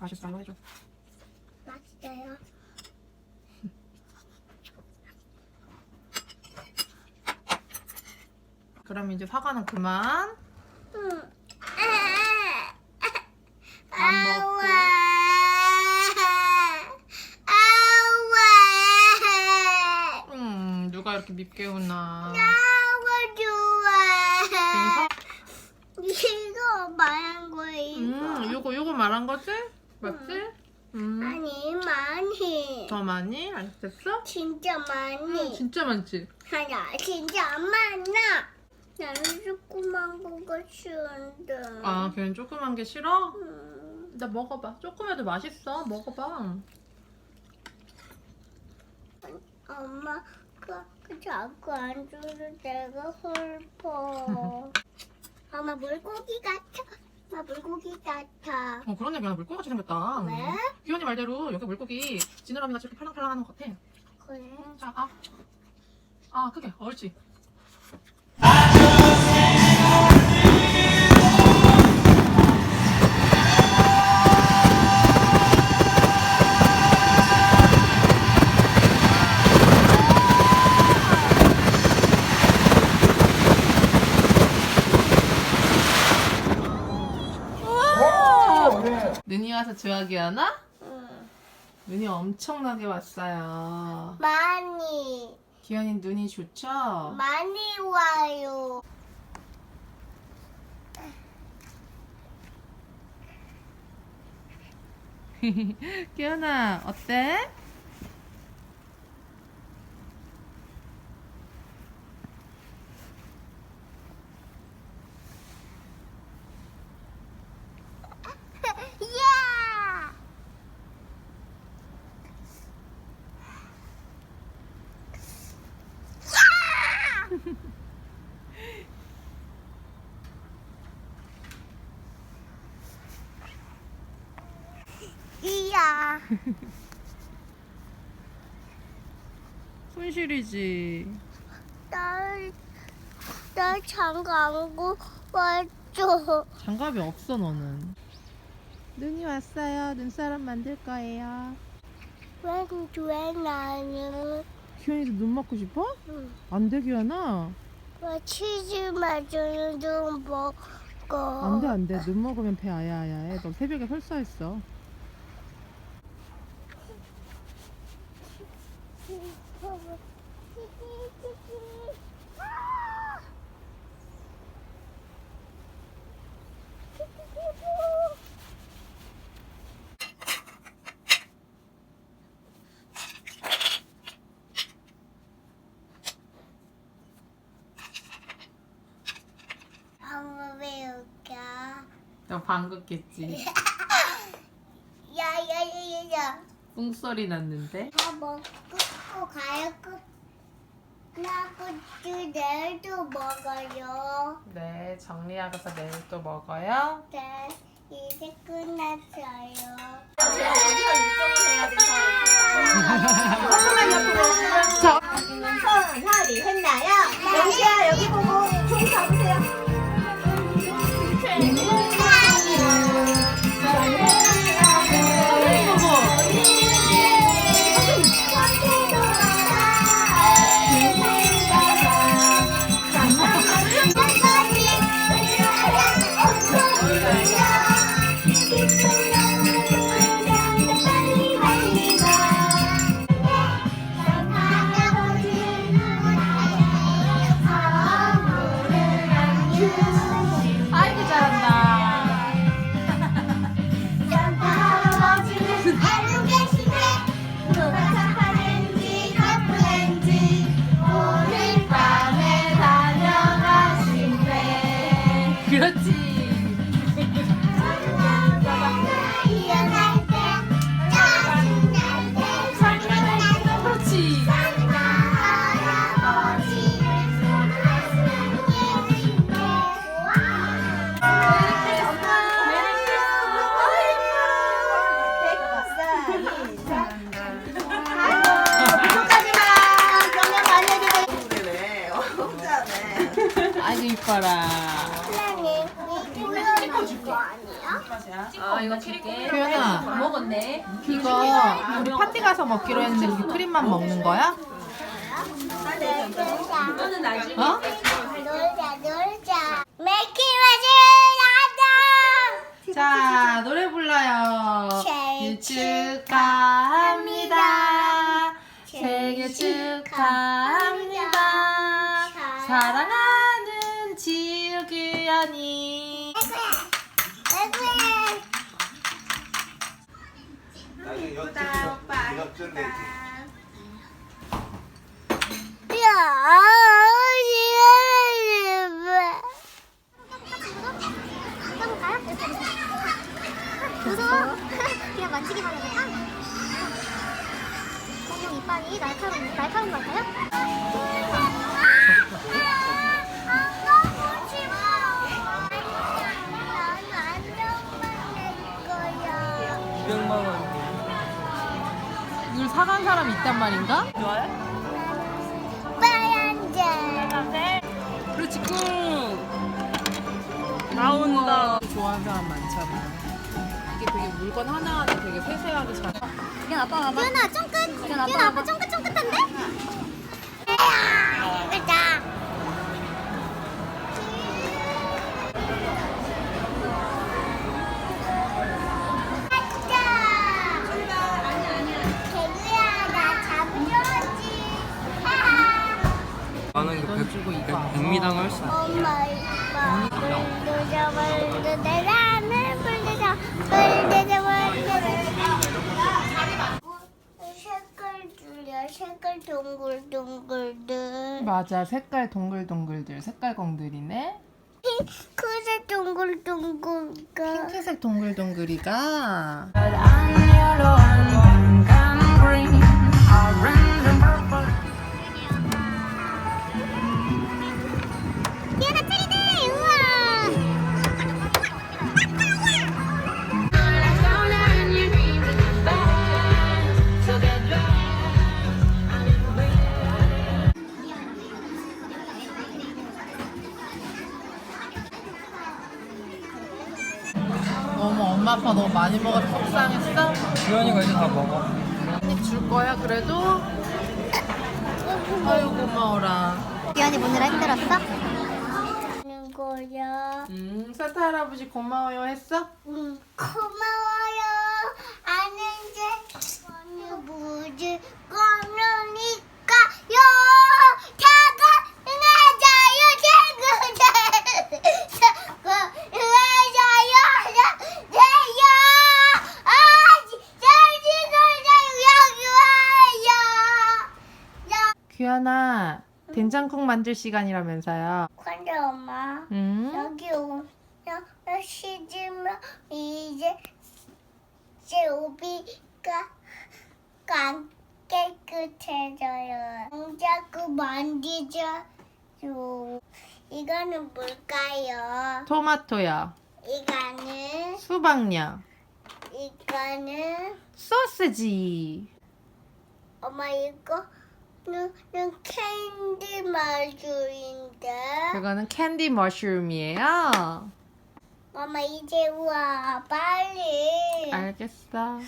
맛있어요 해줘. 맛있어요. 그럼 이제 사과는 그만. 응. 안 먹고. 아와. 음 누가 이렇게 밉게 우나. 아와 좋아. 이거 말한 거예요. 음 요거 요거 말한 거지? 맞지? 음. 많이 많이. 더 많이? 알겠어? 진짜 많이. 진짜 많지? 하나 진짜 많아. 나는 조그만 거가 싫은데. 아 걔는 조그만 게 싫어? 음. 나 먹어봐. 조금해도 맛있어. 먹어봐. 엄마 그, 그 자꾸 안 줘도 내가 슬퍼. 엄마 물고기 같아. 엄마 물고기 같아. 어 그러네 그냥 물고기 같이 생겼다. 왜? 기현이 말대로 여기 물고기 지느러미 같이 이렇게 팔랑팔랑하는 것 같아. 그래? 자, 아. 아, 크게. 옳지. 와서 좋아하게 하나? 응. 눈이 엄청나게 왔어요. 많이 기현이 눈이 좋죠? 많이 와요. 기현아, 어때? 야! 이야. 손실이지. 날, 날 장가고 왔죠. 장갑이 없어, 너는. 눈이 왔어요. 눈사람 만들 거예요. 왜, 왜 나는, 기현이도 눈 맞고 싶어? 응. 안 돼, 기현아. 왜 치즈 마저는 좀 먹어. 안 돼, 안 돼. 눈 먹으면 배 아야아야해. 너 새벽에 설사했어. 방법이 웃겨. 너 방긋겠지. 야야야야야. 뿡소리 났는데. 다 먹고 가요. 끝. 나고주 내일도 먹어요. 네, 정리하고서 내일 또 먹어요. 네, 이제 끝났어요. 손, 하나님 이거 아니야? 아 이거. 규현아 먹었네. 이거 우리 파티 가서 먹기로 했는데 우리 크림만 먹는 거야? 놀자. 이거는 나중에. 어? 놀자, 놀자. 맥키마즈 나다! 자 노래 불러요 생일 그냥 만지기만 해볼까? 공룡 이빨이 날카로운, 날카로운 걸까요? 이걸 사간 사람이 있단 말인가? 빨간색. 그렇지 꾹. 나온다. 좋아하는 사람 많잖아 이게 되게 물건 하나하나 되게 세세하게 잘 유나 쫑긋. 유나 아빠 쫑긋쫑긋한데? 나 잡으려지. 나는 그돈 주고 이거 안 백미당 먹어. 훨씬 엄마 이뻐. 나는 불도저. 색깔 줄여 색깔 동글동글들. 맞아 색깔 동글동글들 색깔공들이네 핑크색 동글동글가. 핑크색 동글동글이가 엄마 아빠 너무 많이 먹어서 속상했어? 주현이가 이제 다 먹어 한입 줄 거야 그래도? 아유 고마워라 기현이 보느라 힘들었어? 하는 거야. 음 산타 할아버지 고마워요 했어? 응, 고마워요. 아는데 어느 무지 꺼놓으니까요. 퇴근하자요. 퇴근하자요. 퇴근하자요. 돼요. 아직 잘지내요 여기 와요. 규현아 된장국 만들 시간이라면서요 근데 엄마. 음? 여기 오면 시지면 이제 제 오비가 안 깨끗해져요. 자꾸 만지자요. 이거는 뭘까요? 토마토야 이거는 수박냐 이거는 소시지 엄마 이거 는 캔디 마주인데. 그거는 캔디 머쉬룸이에요 엄마 이제 와 빨리. 알겠어